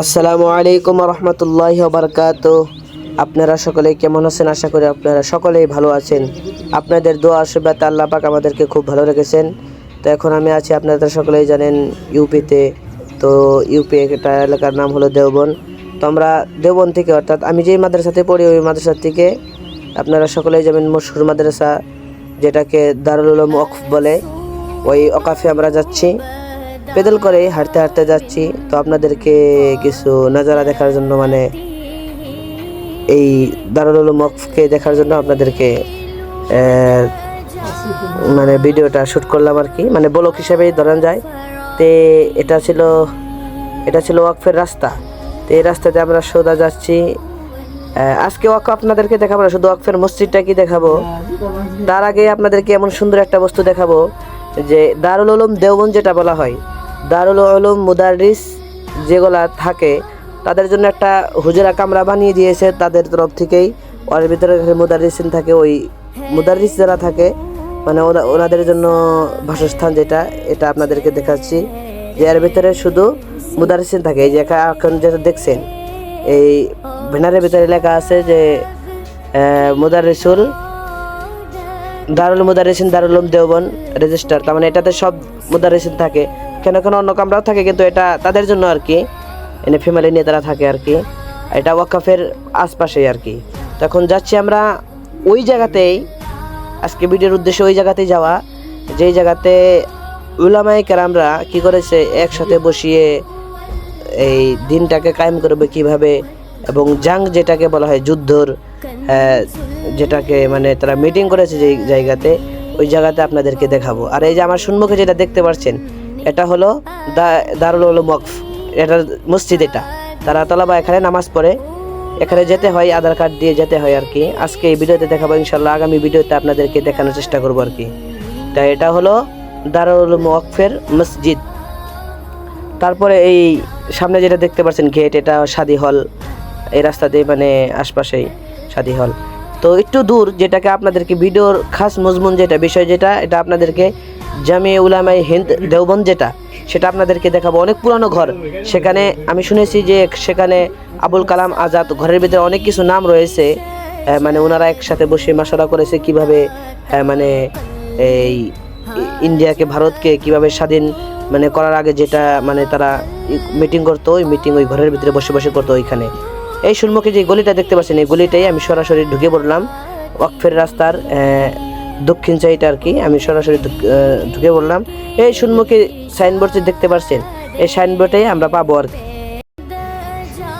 আসসালামু আলাইকুম রহমতুল্লাহ বারকাত আপনারা সকলে কেমন আছেন? আশা করি আপনারা সকলেই ভালো আছেন। আপনাদের দোয়া আশীর্বাদ আল্লাহ পাক আমাদেরকে খুব ভালো রেখেছেন। তো এখন আমি আছি আপনারা সকলেই জানেন ইউপিতে তো। ইউপি একটা এলাকার নাম হলো দেওবন। তো আমরা দেওবন থেকে, অর্থাৎ আমি যেই মাদ্রাসাতে পড়ি, ওই মাদ্রাসা থেকে আপনারা সকলেই যাবেন মশহুর মাদ্রাসা, যেটাকে দারুল উলুম বলে। ওই অকাফে আমরা যাচ্ছি। পেদল করে হাঁটতে হাঁটতে যাচ্ছি। তো আপনাদেরকে কিছু নাজারা দেখার জন্য মানে এই দারুল উলুম ওকফকে দেখার জন্য আপনাদেরকে মানে ভিডিওটা শ্যুট করলাম আর কি। মানে ব্লক হিসেবেই ধরেন যায়। তে এটা ছিল এটা ছিল ওয়াকফের রাস্তা। তো এই রাস্তাতে আমরা সোজা যাচ্ছি। আজকে ওয়াক আপনাদেরকে দেখাবো না, শুধু ওয়াকফের মসজিদটা কি দেখাবো? তার আগে আপনাদেরকে এমন সুন্দর একটা বস্তু দেখাবো যে দারুল উলুম দেওবন যেটা বলা হয়। দারুল উলুম মুদারিস যেগুলা থাকে, তাদের জন্য একটা হুজরা কামরা বানিয়ে দিয়েছে তাদের তরফ থেকেই। ওর ভিতরে মুদারিসিন থাকে, ওই মুদারিস যারা থাকে মানে ওনাদের জন্য বাসস্থান যেটা, এটা আপনাদেরকে দেখাচ্ছি। যে এর ভিতরে শুধু মুদারিসিন থাকে, এই যে এখন যেটা দেখছেন, এই ব্যানারের ভিতরে লেখা আছে যে মুদারিসুল দারুল মুদারিসিন দারুল দেওবন রেজিস্টার, তার মানে এটাতে সব মুদারিসিন থাকে। কেন কেন অন্য কামরাও থাকে কিন্তু এটা তাদের জন্য আর কি। এনে ফ্যামিলি নিয়ে তারা থাকে আর কি। এটা ওয়াকাফের আশপাশেই আর কি। তখন যাচ্ছি আমরা ওই জায়গাতেই আজকে ভিডিওর উদ্দেশ্যে ওই জায়গাতেই যাওয়া। যেই জায়গাতে উলামাই কেরামরা কি করেছে একসাথে বসিয়ে এই দিনটাকে কায়েম করবে কীভাবে এবং জাং যেটাকে বলা হয় যুদ্ধর আহ, যেটাকে মানে তারা মিটিং করেছে যেই জায়গাতে ওই জায়গাতে আপনাদেরকে দেখাবো। আর এই যে আমার সম্মুখে যেটা দেখতে পাচ্ছেন এটা হলো দারুল উলুম ওয়াকফ। এটা মসজিদ এটা। তারা তলাবা এখানে নামাজ পড়ে। এখানে যেতে হয় আধার কার্ড দিয়ে যেতে হয় আর কি। আজকে এই ভিডিওতে দেখাবো ইনশাল্লাহ আগামী ভিডিওতে আপনাদেরকে দেখানোর চেষ্টা করব আর কি। তাই এটা হলো দারুল উলুম ওয়াকফের মসজিদ। তারপরে এই সামনে যেটা দেখতে পাচ্ছেন গেট, এটা শাদি হল। এই রাস্তাতে মানে আশপাশেই শাদি হল। তো একটু দূর যেটাকে আপনাদেরকে ভিডিওর খাস মজমুন যেটা, বিষয় যেটা, এটা আপনাদেরকে জামিয়া উলামাই হিন্দ দেওবন্দ যেটা, সেটা আপনাদেরকে দেখাবো। অনেক পুরানো ঘর। সেখানে আমি শুনেছি যে সেখানে আবুল কালাম আজাদ ঘরের ভিতরে অনেক কিছু নাম রয়েছে। মানে ওনারা একসাথে বসে মাসারা করেছে কীভাবে মানে এই ইন্ডিয়াকে, ভারতকে কীভাবে স্বাধীন মানে করার আগে যেটা মানে তারা মিটিং করতো, ওই মিটিং ওই ঘরের ভিতরে বসে বসে করতো ওইখানে। এই সম্মুখে যে গলিটা দেখতে পাচ্ছেন, এই গলিটাই আমি সরাসরি ঢুকে পড়লাম। ওয়াকফের রাস্তার দক্ষিণ সাইডে আর কি আমি সরাসরি ঢুক- পড়লাম। এই সম্মুখে সাইনবোর্ড দেখতে পাচ্ছেন এই সাইনবোর্ডেই আমরা পাবো আর কি।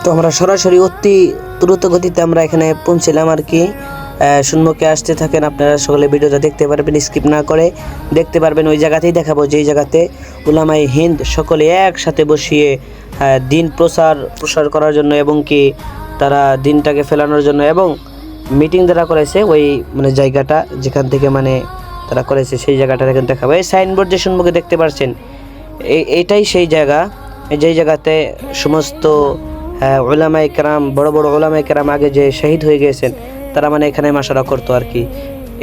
তো আমরা সরাসরি অতি দ্রুত গতিতে আমরা এখানে পৌঁছলাম আর কি। আহ, সম্মুখে আসতে থাকেন আপনারা সকলে ভিডিওটা দেখতে পারবেন স্কিপ না করে দেখতে পারবেন। ওই জায়গাতেই দেখাবো যেই জায়গাতে উলামাই হিন্দ সকলে একসাথে বসিয়ে দিন প্রচার প্রসার করার জন্য এবং কি তারা দিনটাকে ফেলানোর জন্য এবং মিটিং যারা করেছে, ওই মানে জায়গাটা যেখান থেকে মানে তারা করেছে, সেই জায়গাটা এখন দেখাবো। এই সাইনবোর্ড যে সম্মুখে দেখতে পাচ্ছেন এই এটাই সেই জায়গা। যেই জায়গাতে সমস্ত ওলামাই কেরাম, বড় বড় ওলামাই কেরাম আগে যে শহীদ হয়ে গিয়েছেন, তারা মানে এখানে মাসারা করতো আর কি।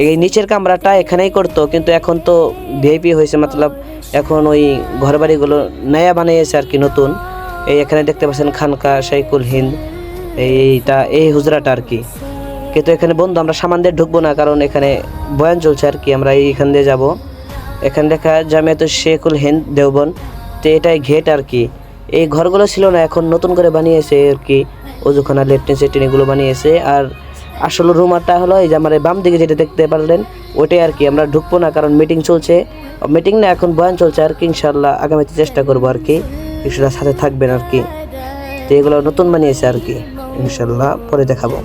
এই নিচের কামরাটা এখানেই করতো, কিন্তু এখন তো ভিআইপি হয়েছে, মতলব এখন ওই ঘর বাড়িগুলো নয়া বানিয়েছে আর কি, নতুন। এই এখানে দেখতে পাচ্ছেন খানকা শাইকুল হিন্দ, এইটা, এই হুজরাটা আর কি। কিন্তু এখানে বন্ধু, আমরা সামান দিয়ে ঢুকবো না, কারণ এখানে বয়ান চলছে আর কি, আমরা এইখান দিয়ে যাব। এখানে দেখা জামিয়াত শেখুল হিন্দ, দেওবন। তো এটাই ঘেট আর কি। এই ঘরগুলো ছিল না, এখন নতুন করে বানিয়েছে আর কি, অজুখানা, লেট্রিন সেট্রিন এগুলো বানিয়েছে। আর আসলে রুমারটা হলো এই যে আমার বাম দিকে যেটা দেখতে পারলেন ওটাই আর কি, আমরা ঢুকবো না, কারণ মিটিং চলছে। মিটিং না, এখন বয়ান চলছে আর কি ইনশাল্লাহ আগামীতে চেষ্টা করব আর কি, কিছুটা সাথে থাকবেন আর কি। তো এগুলো নতুন বানিয়েছে আর কি ইনশাল্লাহ পরে দেখাবো।